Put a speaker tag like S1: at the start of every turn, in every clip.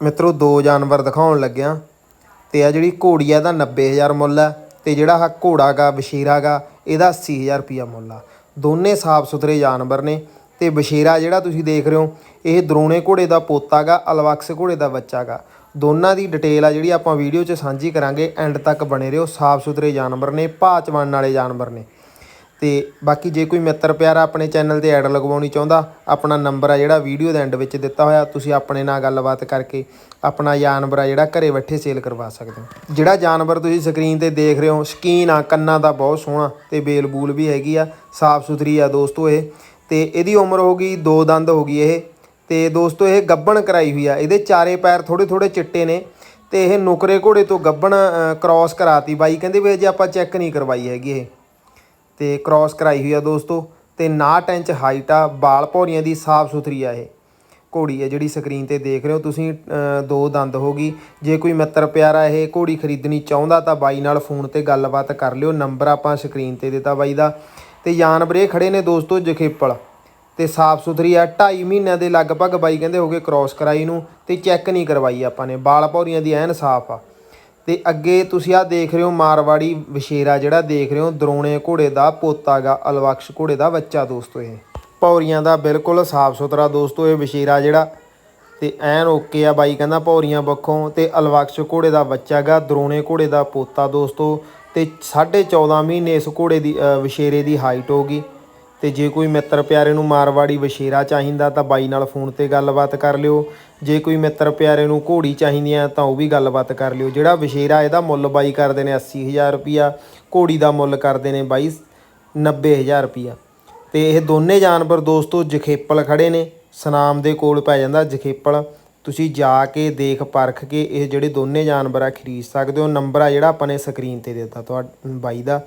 S1: ਮਿੱਤਰੋ, ਦੋ ਜਾਨਵਰ ਦਿਖਾਉਣ ਲੱਗਿਆ ਤੇ ਆ ਜਿਹੜੀ ਘੋੜੀ ਆ ਦਾ 90000 ਮੁੱਲ ਆ ਤੇ ਜਿਹੜਾ ਆ ਘੋੜਾ ਗਾ, ਬਸ਼ੀਰਾ ਗਾ, ਇਹਦਾ 80000 ਰੁਪਿਆ ਮੁੱਲ ਆ। ਦੋਨੇ ਸਾਫ਼ ਸੁਥਰੇ ਜਾਨਵਰ ਨੇ ਤੇ ਬਸ਼ੀਰਾ ਜਿਹੜਾ ਤੁਸੀਂ ਦੇਖ ਰਹੇ ਹੋ, ਇਹ ਦਰੋਣੇ ਘੋੜੇ ਦਾ ਪੋਤਾ ਗਾ, ਅਲਵਕਸ ਘੋੜੇ ਦਾ ਬੱਚਾ ਗਾ। ਦੋਨਾਂ ਦੀ ਡਿਟੇਲ ਆ ਜਿਹੜੀ ਆਪਾਂ ਵੀਡੀਓ 'ਚ ਸਾਂਝੀ ਕਰਾਂਗੇ, ਐਂਡ ਤੱਕ ਬਣੇ ਰਹੋ। ਸਾਫ਼ ਸੁਥਰੇ ਜਾਨਵਰ ਨੇ, ਭਾਅ ਬਣਨ ਵਾਲੇ ਜਾਨਵਰ ਨੇ। ਤੇ ਬਾਕੀ ਜੇ ਕੋਈ ਮਿੱਤਰ ਪਿਆਰਾ ਆਪਣੇ ਚੈਨਲ ਤੇ ਐਡ ਲਗਵਾਉਣੀ ਚਾਹੁੰਦਾ, ਆਪਣਾ ਨੰਬਰ ਆ ਜਿਹੜਾ ਵੀਡੀਓ ਦੇ ਐਂਡ ਵਿੱਚ ਦਿੱਤਾ ਹੋਇਆ, ਤੁਸੀਂ ਆਪਣੇ ਨਾਲ ਗੱਲਬਾਤ ਕਰਕੇ ਆਪਣਾ ਜਾਨਵਰ ਆ ਜਿਹੜਾ ਘਰੇ ਬੈਠੇ ਸੇਲ ਕਰਵਾ ਸਕਦੇ ਹੋ। ਜਿਹੜਾ ਜਾਨਵਰ ਤੁਸੀਂ ਸਕਰੀਨ ਤੇ ਦੇਖ ਰਹੇ ਹੋ, ਸ਼ਕੀਨ ਆ, ਕੰਨਾਂ ਦਾ ਬਹੁਤ ਸੋਹਣਾ ਤੇ ਬੇਲ ਬੂਲ ਵੀ ਹੈਗੀ ਆ, ਸਾਫ਼ ਸੁਥਰੀ ਆ ਦੋਸਤੋ ਇਹ। ਤੇ ਇਹਦੀ ਉਮਰ ਹੋ ਗਈ, ਦੋ ਦੰਦ ਹੋ ਗਈ ਇਹ। ਤੇ ਦੋਸਤੋ ਇਹ ਗੱਬਣ ਕਰਾਈ ਹੋਈ ਆ, ਇਹਦੇ ਚਾਰੇ ਪੈਰ ਥੋੜੇ ਥੋੜੇ ਚਿੱਟੇ ਨੇ ਤੇ ਇਹ ਨੁਕਰੇ ਘੋੜੇ ਤੋਂ ਗੱਬਣ ਕ੍ਰਾਸ ਕਰਾਤੀ ਬਾਈ। ਕਹਿੰਦੇ ਵੀ ਜੇ ਆਪਾਂ ਚੈੱਕ ਨਹੀਂ ਕਰਵਾਈ ਹੈਗੀ ਇਹ। ਤੇ ਕ੍ਰਾਸ ਕਰਾਈ ਹੋਈ ਆ ਦੋਸਤੋ। ਤੇ 59 ਇੰਚ ਹਾਈਟ ਆ, ਬਾਲ ਭੌਰੀਆਂ ਦੀ ਸਾਫ਼ ਸੁਥਰੀ ਆ ਇਹ। ਘੋੜੀ ਆ ਜਿਹੜੀ ਸਕਰੀਨ ਤੇ ਦੇਖ ਰਹੇ ਹੋ ਤੁਸੀਂ ਦੋ ਦੰਦ ਹੋ ਗਈ। ਜੇ ਕੋਈ ਮਿੱਤਰ ਪਿਆਰਾ ਇਹ ਘੋੜੀ ਖਰੀਦਣੀ ਚਾਹੁੰਦਾ ਤਾਂ ਬਾਈ ਨਾਲ ਫੋਨ ਤੇ ਗੱਲਬਾਤ ਕਰ ਲਿਓ। ਨੰਬਰ ਆਪਾਂ ਸਕਰੀਨ ਤੇ ਦਿੱਤਾ ਬਾਈ ਦਾ। ਤੇ ਜਾਨਵਰ ਇਹ ਖੜੇ ਨੇ ਦੋਸਤੋ ਜਖੇਪਲ। ਤੇ ਸਾਫ਼ ਸੁਥਰੀ ਆ 2.5 ਮਹੀਨਿਆਂ ਦੇ ਲਗਭਗ ਬਾਈ ਕਹਿੰਦੇ ਹੋਗੇ ਕ੍ਰਾਸ ਕਰਾਈ ਨੂੰ। ਤੇ ਚੈੱਕ ਨਹੀਂ ਕਰਵਾਈ ਆਪਾਂ ਨੇ। ਬਾਲ ਭੌਰੀਆਂ ਦੀ ਐਨ ਸਾਫ਼ ਆ। ਤੇ ਅੱਗੇ ਤੁਸੀਂ ਆ ਦੇਖ ਰਹੇ ਹੋ ਮਾਰਵਾੜੀ ਵਿਸ਼ੇਰਾ ਜਿਹੜਾ ਦੇਖ ਰਹੇ ਹੋ ਦਰੋਣੇ ਘੋੜੇ ਦਾ ਪੋਤਾਗਾ ਅਲਵਕਸ਼ ਘੋੜੇ ਦਾ ਬੱਚਾ ਦੋਸਤੋ ਇਹ। ਪੌਰੀਆਂ ਦਾ ਬਿਲਕੁਲ ਸਾਫ਼ ਸੁਥਰਾ ਦੋਸਤੋ ਇਹ ਵਿਸ਼ੇਰਾ ਜਿਹੜਾ। ਤੇ ਐਨ ਓਕੇ ਆ ਬਾਈ ਕਹਿੰਦਾ ਪੌਰੀਆਂ ਬੱਖੋਂ ਤੇ ਅਲਵਕਸ਼ ਘੋੜੇ ਦਾ ਬੱਚਾ ਗਾ ਦਰੋਣੇ ਘੋੜੇ ਦਾ ਪੋਤਾ ਦੋਸਤੋ। ਤੇ 14.5 ਮਹੀਨੇ ਇਸ ਘੋੜੇ ਦੀ ਅ, ਵਿਸ਼ੇਰੇ ਦੀ ਹਾਈਟ ਹੋਗੀ ਤੇ ਜੇ ਕੋਈ ਮਿੱਤਰ ਪਿਆਰੇ ਨੂੰ ਮਾਰਵਾੜੀ ਵਸ਼ੇਰਾ ਚਾਹੀਦਾ ਤਾਂ ਬਾਈ ਨਾਲ ਫੋਨ ਤੇ ਗੱਲਬਾਤ ਕਰ ਲਿਓ। ਜੇ ਕੋਈ ਮਿੱਤਰ ਪਿਆਰੇ ਨੂੰ ਘੋੜੀ ਚਾਹੀਦੀ ਆ ਤਾਂ ਉਹ ਵੀ ਗੱਲਬਾਤ ਕਰ ਲਿਓ। ਜਿਹੜਾ ਵਸ਼ੇਰਾ ਇਹਦਾ ਮੁੱਲ ਬਾਈ ਕਰਦੇ ਨੇ 80000 ਰੁਪਿਆ ਘੋੜੀ ਦਾ ਮੁੱਲ ਕਰਦੇ ਨੇ ਬਾਈ 90000 ਰੁਪਿਆ ਤੇ ਇਹ ਦੋਨੇ ਜਾਨਵਰ ਦੋਸਤੋ ਜਖੇਪਲ ਖੜੇ ਨੇ, ਸਨਾਮ ਦੇ ਕੋਲ ਪੈ ਜਾਂਦਾ ਜਖੇਪਲ। ਤੁਸੀਂ ਜਾ ਕੇ ਦੇਖ ਪਰਖ ਕੇ ਇਹ ਜਿਹੜੇ ਦੋਨੇ ਜਾਨਵਰ ਆ, ਖਰੀਦ ਸਕਦੇ ਹੋ। ਨੰਬਰ ਆ ਜਿਹੜਾ ਆਪਾਂ ਨੇ ਸਕਰੀਨ ਤੇ ਦਿੱਤਾ ਤੁਹਾਡਾ, ਬਾਈ ਦਾ।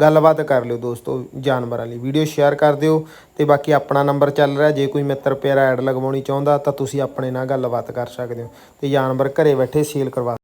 S1: ਗੱਲਬਾਤ ਕਰ ਲਿਓ ਦੋਸਤੋ ਜਾਨਵਰਾਂ ਲਈ। ਵੀਡੀਓ ਸ਼ੇਅਰ ਕਰ ਦਿਓ ਤੇ ਬਾਕੀ ਆਪਣਾ ਨੰਬਰ ਚੱਲ ਰਿਹਾ। ਜੇ ਕੋਈ ਮਿੱਤਰ ਪਿਆਰਾ ਐਡ ਲਗਵਾਉਣੀ ਚਾਹੁੰਦਾ ਤਾਂ ਤੁਸੀਂ ਆਪਣੇ ਨਾਲ ਗੱਲਬਾਤ ਕਰ ਸਕਦੇ ਹੋ ਤੇ ਜਾਨਵਰ ਘਰੇ ਬੈਠੇ ਸੇਲ ਕਰਵਾ